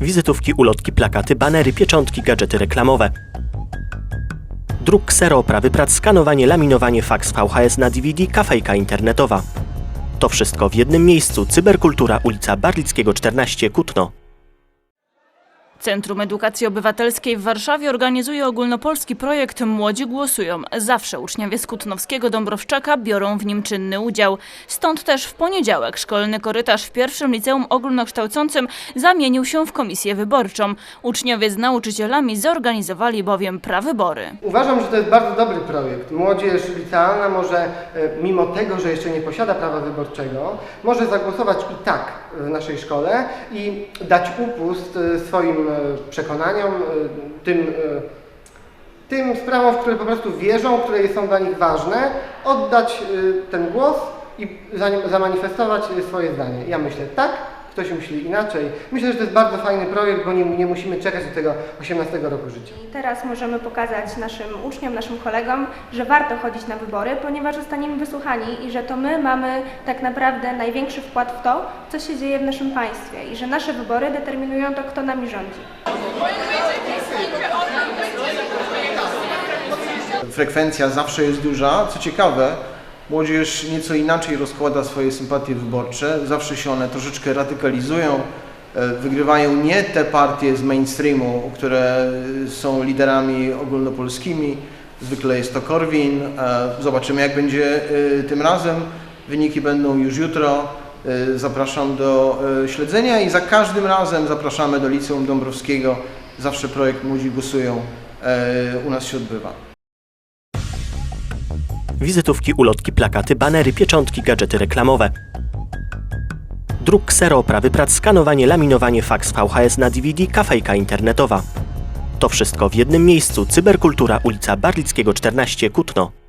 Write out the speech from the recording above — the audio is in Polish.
Wizytówki, ulotki, plakaty, banery, pieczątki, gadżety reklamowe. Druk ksero, oprawy prac, skanowanie, laminowanie, faks, VHS na DVD, kafejka internetowa. To wszystko w jednym miejscu. Cyberkultura, ulica Barlickiego 14, Kutno. Centrum Edukacji Obywatelskiej w Warszawie organizuje ogólnopolski projekt Młodzi Głosują. Zawsze uczniowie z Kutnowskiego Dąbrowczaka biorą w nim czynny udział. Stąd też w poniedziałek szkolny korytarz w pierwszym liceum ogólnokształcącym zamienił się w komisję wyborczą. Uczniowie z nauczycielami zorganizowali bowiem prawybory. Uważam, że to jest bardzo dobry projekt. Młodzież licealna może, e, mimo tego, że jeszcze nie posiada prawa wyborczego, może zagłosować i tak w naszej szkole i dać upust e, swoim przekonaniom, e, tym, e, tym sprawom, w które po prostu wierzą, które są dla nich ważne, oddać e, ten głos i zamanifestować e, swoje zdanie. Ja myślę tak, ktoś myśli inaczej. Myślę, że to jest bardzo fajny projekt, bo nie, nie musimy czekać do tego 18 roku życia. I teraz możemy pokazać naszym uczniom, naszym kolegom, że warto chodzić na wybory, ponieważ zostaniemy wysłuchani i że to my mamy tak naprawdę największy wkład w to, co się dzieje w naszym państwie i że nasze wybory determinują to, kto nami rządzi. Frekwencja zawsze jest duża. Co ciekawe, młodzież nieco inaczej rozkłada swoje sympatie wyborcze. Zawsze się one troszeczkę radykalizują. E, Wygrywają nie te partie z mainstreamu, które są liderami ogólnopolskimi. Zwykle jest to Korwin. E, Zobaczymy, jak będzie e, tym razem. Wyniki będą już jutro. E, Zapraszam do e, śledzenia i za każdym razem zapraszamy do Liceum Dąbrowskiego. Zawsze projekt Młodzi Głosują e, u nas się odbywa. Wizytówki, ulotki, plakaty, banery, pieczątki, gadżety reklamowe. Druk ksero, oprawy prac, skanowanie, laminowanie, faks, VHS na DVD, kafejka internetowa. To wszystko w jednym miejscu. Cyberkultura, ulica Barlickiego 14, Kutno.